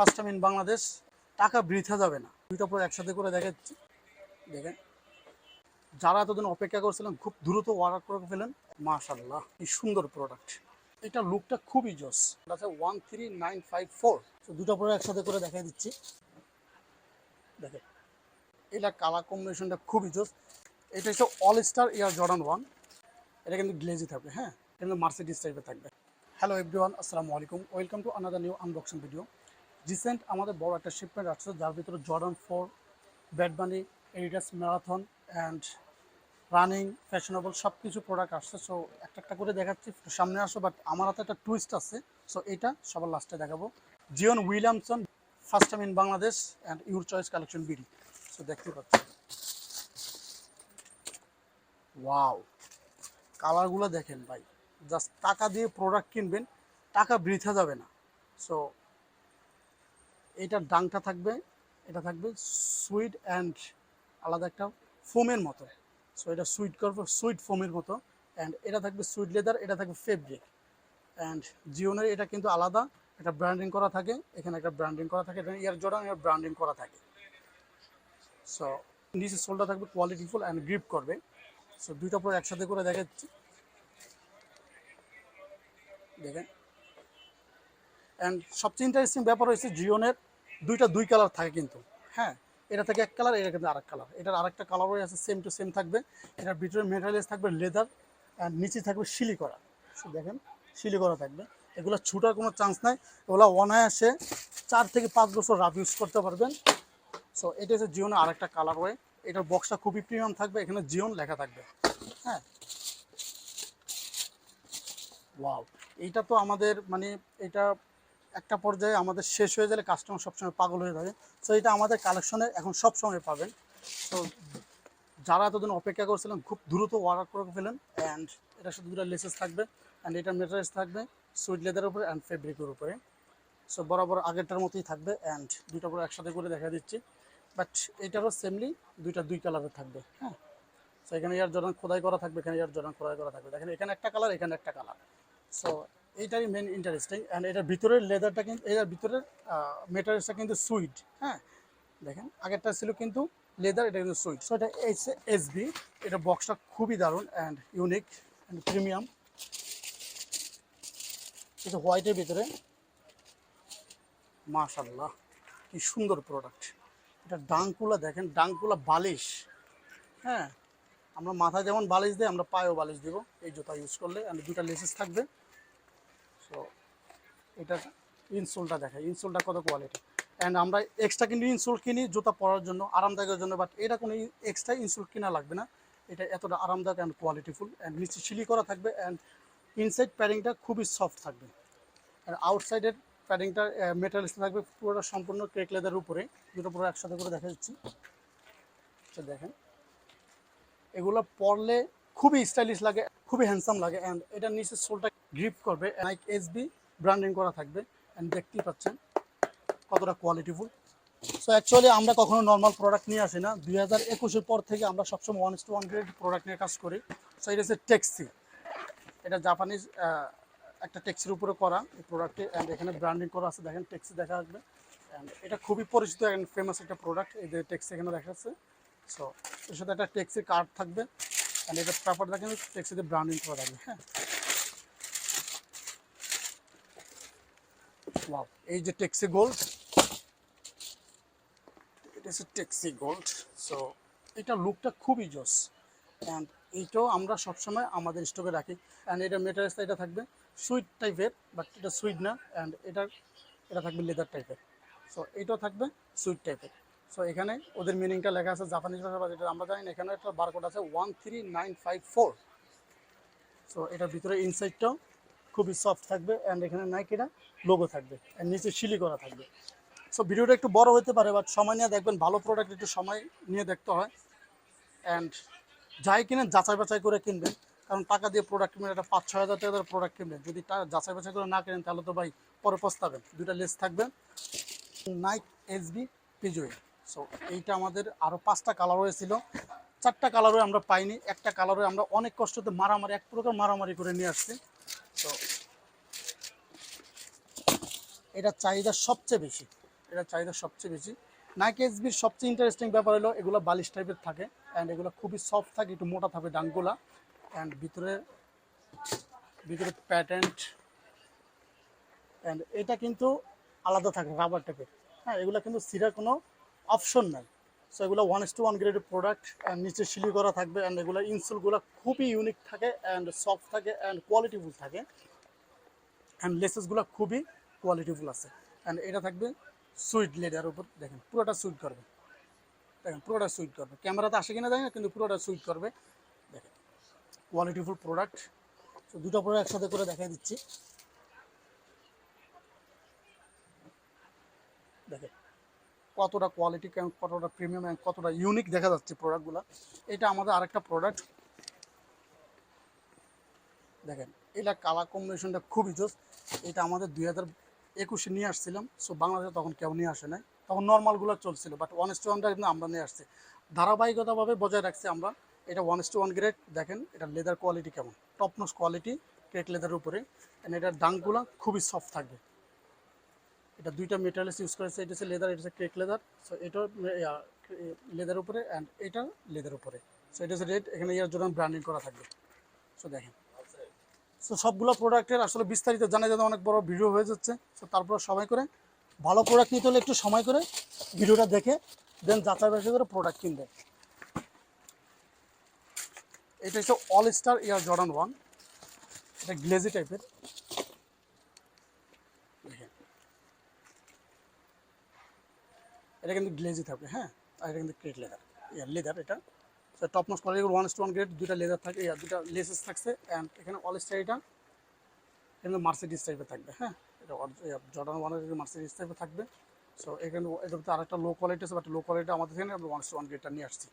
First time in Bangladesh টাকা বৃথা যাবে না। দুইটা পরে একসাথে করে দেখাচ্ছি। দেখেন। যারা এতদিন অপেক্ষা করছিলেন, খুব দ্রুত অর্ডার করে ফেলেন মাশাল্লাহ কি সুন্দর প্রোডাক্ট এটা লুকটা খুবই জোস। আছে one three nine five four দুটো পরে একসাথে করে দেখাই দিচ্ছি। দেখেন। এটা কালার কম্বিনেশনটা খুবই জোস। এটা হচ্ছে all star year Jordan one এটা কিন্তু গ্লেজি থাকবে হ্যাঁ? কিন্তু মার্সিডিস টাইপের থাকবে। হ্যালো এভরিওয়ান আসসালামু আলাইকুম। Welcome to another new unboxing video recent আমাদের বড় একটা শিপমেন্ট আসছে, যার ভিতরে Jordan four bad bunny Adidas marathon and running fashionable সব কিছু প্রোডাক্ট আসছে। সো একটা একটা করে দেখাচ্ছি সামনে আসো বাট আমার হাতে একটা টুইস্ট আছে। সো এটা সবার লাস্টে দেখাবো। Zion Williamson first time in Bangladesh and your choice collection BD so দেখতে পাচ্ছি। ওয়াও কালারগুলো দেখেন ভাই। জাস্ট টাকা দিয়ে প্রোডাক্ট কিনবেন, টাকা বৃথা যাবে না। সো এটার ডাংটা থাকবে, এটা থাকবে সুইট অ্যান্ড আলাদা একটা ফোমের মতো। সো এটা সুইট করব সুইট ফোমের মতো। অ্যান্ড এটা থাকবে সুইট লেদার এটা থাকবে ফেব্রিক অ্যান্ড জিওনের এটা কিন্তু আলাদা। এটা ব্র্যান্ডিং করা থাকে। এখানে একটা ব্র্যান্ডিং করা থাকে। ইয়ার জোড়া এর ব্র্যান্ডিং করা থাকে। সো নিচে সোলটা থাকবে কোয়ালিটিফুল অ্যান্ড গ্রিপ করবে। সো দুইটা পরে একসাথে করে দেখাচ্ছি। দেখেন। অ্যান্ড সবচেয়ে ইন্টারেস্টিং ব্যাপার হয়েছে জিওনের দুইটা দুই কালার থাকে কিন্তু। হ্যাঁ এটা থেকে এক কালার এটা কিন্তু আরেক কালার এটার আরেকটা কালারও আছে সেম টু সেম থাকবে। এটার ভিতরে মেটেরিয়ালস থাকবে লেদার অ্যান্ড নিচে থাকবে শিলি করা দেখেন শিলি করা থাকবে। এগুলো ছুটার কোনো চান্স নাই। এগুলো অনায়াসে চার থেকে পাঁচ বছর রাফ ইউজ করতে পারবেন। সো এটা হচ্ছে জিওনের আরেকটা কালার ওয়ে। এটার বক্সটা খুবই প্রিমিয়াম থাকবে। এখানে জিওন লেখা থাকবে। হ্যাঁ। ওয়াও এইটা তো আমাদের মানে এটা একটা পর্যায়ে আমাদের শেষ হয়ে গেলে কাস্টমার সবসময় পাগল হয়ে যাবে সো এটা আমাদের কালেকশনে এখন সব সময় পাবেন। তো যারা এতদিন অপেক্ষা করছিলেন, খুব দ্রুত অর্ডার করে ফেলেন। অ্যান্ড এটা শুধু দুটো লেসেস থাকবে। অ্যান্ড এটার মেটেরিয়ালস থাকবে সুইট লেদারের উপরে অ্যান্ড ফেব্রিকের উপরে। সো বরাবর আগেরটার মতোই থাকবে। অ্যান্ড দুইটা করে একসাথে করে দেখা দিচ্ছি। বাট এটারও সেমলি দুইটা দুই কালারের থাকবে হ্যাঁ। সো এখানে ইয়ার জর্ডান খোদাই করা থাকবে, এখানে ইয়ার জর্ডান খোদাই করা থাকবে। দেখেন, এখানে একটা কালার এখানে একটা কালার সো এইটাই মেন ইন্টারেস্টিং অ্যান্ড এটার ভিতরের লেদারটা কিন্তু এটার ভিতরের মেটেরিয়ালসটা কিন্তু সুইট হ্যাঁ? দেখেন, আগেরটা ছিল কিন্তু লেদার এটা কিন্তু সুইট সো এটা এসে এসবি এটা বক্সটা খুবই দারুণ অ্যান্ড ইউনিক অ্যান্ড প্রিমিয়াম এটা হোয়াইটের ভিতরে। মাশাল্লাহ কি সুন্দর প্রোডাক্ট এটা ডাংকুলা দেখেন ডাংকুলা বালিশ হ্যাঁ? আমরা মাথায় যেমন বালিশ দিই, আমরা পায়েও বালিশ দেব, এই জুতা ইউজ করলে আর দুটা লেসেস থাকবে। এটা ইনসোলটা দেখায় ইনসোলটা কত কোয়ালিটি অ্যান্ড আমরা এক্সট্রা কিন্তু ইনসোল কিনি জুতা পরার জন্য, আরামদায়কের জন্য বাট এটা কোনো এক্সট্রা ইনসোল কিনা লাগবে না। এটা এতটা আরামদায়ক অ্যান্ড কোয়ালিটিফুল অ্যান্ড নিচে সিলি করা থাকবে অ্যান্ড ইনসাইড প্যাডিংটা খুবই সফট থাকবে। আর আউটসাইডের প্যাডিংটা মেটালিস থাকবে, পুরোটা সম্পূর্ণ কেক লেদার উপরে, দুটো পুরো একসাথে করে দেখা যাচ্ছে। আচ্ছা দেখেন। এগুলো পরলে খুবই স্টাইলিশ লাগে, খুবই হ্যান্ডসাম লাগে অ্যান্ড এটা নিচে সোলটা গ্রিপ করবে নাইক এসবি ব্র্যান্ডিং করা থাকবে অ্যান্ড দেখতেই পাচ্ছেন কতটা কোয়ালিটিফুল সো অ্যাকচুয়ালি আমরা কখনো নর্মাল প্রোডাক্ট নিয়ে আসি না। দুই হাজার একুশের পর থেকে আমরা সবসময় one two one grade product নিয়ে কাজ করি। সো এটা হচ্ছে ট্যাক্সি এটা জাপানিজ একটা ট্যাক্সির উপরে করা এই প্রোডাক্টে অ্যান্ড এখানে ব্র্যান্ডিং করা আছে। দেখেন ট্যাক্সি দেখা আসবে অ্যান্ড এটা খুবই পরিচিত অ্যান্ড ফেমাস একটা প্রোডাক্ট এই যে টেক্সি এখানে দেখা যাচ্ছে। সো এর সাথে একটা ট্যাক্সি কার্ড থাকবে। অ্যান্ড এটা পেপারটা কিন্তু ট্যাক্সিতে ব্র্যান্ডিং করা থাকবে। হ্যাঁ। ওয়াও এই যে ট্যাক্সি গোল্ড এটা হচ্ছে ট্যাক্সি গোল্ড সো এটা লুকটা খুবই জোস। অ্যান্ড এইটাও আমরা সবসময় আমাদের স্টকে রাখি। অ্যান্ড এটা মেটারিয়ালসটা এটা থাকবে সুইট টাইপের বাট এটা সুইট না। অ্যান্ড এটা এটা থাকবে লেদার টাইপের সো এইটাও থাকবে সুইট টাইপের সো এখানে ওদের মিনিংটা লেখা আছে জাপানিজ ভাষা যেটা আমরা জানি এখানে একটা বারকোড আছে one three nine five four so এটার ভিতরে ইনসাইডটাও খুবই সফট থাকবে অ্যান্ড এখানে নাইকিটা লোগো থাকবে অ্যান্ড নিচে শিলি করা থাকবে। সো ভিডিওটা একটু বড় হতে পারে বাট সময় নিয়ে দেখবেন, ভালো প্রোডাক্ট একটু সময় নিয়ে দেখতে হয়। অ্যান্ড যাই কিনেন, যাচাই বাছাই করে কিনবেন, কারণ টাকা দিয়ে প্রোডাক্ট কিনবেন, একটা পাঁচ, ছয় হাজার টাকার প্রোডাক্ট কিনবেন। যদি যাচাই বাছাই করে না কেনেন, তাহলে তো ভাই পরে পস্তাবেন। দুইটা লেস থাকবে। নাইক এসবি পিজোয়ে সো এইটা আমাদের আরও পাঁচটা কালার হয়েছিল চারটা কালারও আমরা পাইনি, একটা কালারে আমরা অনেক কষ্টতে মারামারি, এক প্রকার মারামারি করে নিয়ে আসছি। তো এটা চাহিদা সবচেয়ে বেশি, এটা চাহিদা সবচেয়ে বেশি। নাইকি এসবির সবচেয়ে ইন্টারেস্টিং ব্যাপার হলো, এগুলো বালিশ টাইপের থাকে অ্যান্ড এগুলো খুবই সফট থাকে, একটু মোটা থাকে ডাঙ্গুলা অ্যান্ড ভিতরে ভিতরে প্যাটেন্ট অ্যান্ড এটা কিন্তু আলাদা থাকে রাবার টাইপের হ্যাঁ এগুলো কিন্তু সিরার কোনো অপশন নাই। সো এগুলো ওয়ান ইস টু ওয়ান গ্রেডের প্রোডাক্ট অ্যান্ড নিচে সিলি করা থাকবে অ্যান্ড এগুলো ইনসুলগুলো খুবই ইউনিক থাকে অ্যান্ড সফট থাকে অ্যান্ড কোয়ালিটিফুল থাকে। অ্যান্ড লেসেসগুলো খুবই কোয়ালিটিফুল আছে। অ্যান্ড এটা থাকবে সুইট লেডার উপর, দেখেন, পুরোটা সুইট করবে। দেখেন, পুরোটা সুইট করবে। ক্যামেরাতে আসে কিনা জানি না, কিন্তু পুরোটা সুইট করবে। দেখেন কোয়ালিটিফুল প্রোডাক্ট তো দুটো প্রোডাক্ট একসাথে করে দেখাই দিচ্ছি। দেখেন কতটা কোয়ালিটি কতটা প্রিমিয়াম কতটা ইউনিক দেখা যাচ্ছে প্রোডাক্টগুলো এটা আমাদের আরেকটা প্রোডাক্ট দেখেন, এটা কালার কম্বিনেশনটা খুবই জোস। এটা আমাদের দুই হাজার একুশে নিয়ে আসছিলাম সো বাংলাদেশে তখন কেউ নিয়ে আসে নাই। তখন নর্মালগুলো চলছিল বাট ওয়ান টু ওয়ানটা কিন্তু আমরা নিয়ে আসছি। ধারাবাহিকতাভাবে বজায় রাখছি আমরা, এটা ওয়ান টু ওয়ান গ্রেড দেখেন, এটা লেদার কোয়ালিটি কেমন? টপ নোস কোয়ালিটি ক্রেক লেদার উপরে। And এটার ডাঙ্কগুলো খুবই সফট থাকবে। এটা দুইটা মেটেরিয়ালস ইউজ করেছে, এটা হচ্ছে লেদার এটা হচ্ছে ক্রেক লেদার সো এটা লেদার উপরে অ্যান্ড এটা লেদার উপরে সো এটা হচ্ছে রেড এখানে ইয়ার জন্য ব্র্যান্ডিং করা থাকবে সো দেখেন। সো সবগুলো প্রোডাক্টের আসলে বিস্তারিত জানা যাতে অনেক বড় ভিডিও হয়ে যাচ্ছে সো তারপর সময় করে, ভালো প্রোডাক্ট নিতে হলে একটু সময় করে ভিডিওটা দেখে দেন যাচাই বাছাই করে প্রোডাক্ট কিনবে। এটা হচ্ছে all star year Jordan one এটা গ্লেজি টাইপের এটা কিন্তু গ্লেজি থাকবে হ্যাঁ? আর এটা কিন্তু ক্রেট লেদার লেদার এটা। Top most quality one two one grade দুটা লেদার থাকে দুটা লেসেস থাকছে অ্যান্ড এখানে অল স্টাইটা এটা এখানে মার্সিডিস টাইপের থাকবে হ্যাঁ? এটা জর্ডান ওয়ানের মার্সিডিস টাইপের থাকবে। সো এখানে তো আরেকটা লো কোয়ালিটি আছে বাট লো কোয়ালিটি আমাদের এখানে আমরা ওয়ান টু ওয়ান গ্রেডটা নিয়ে আসছি।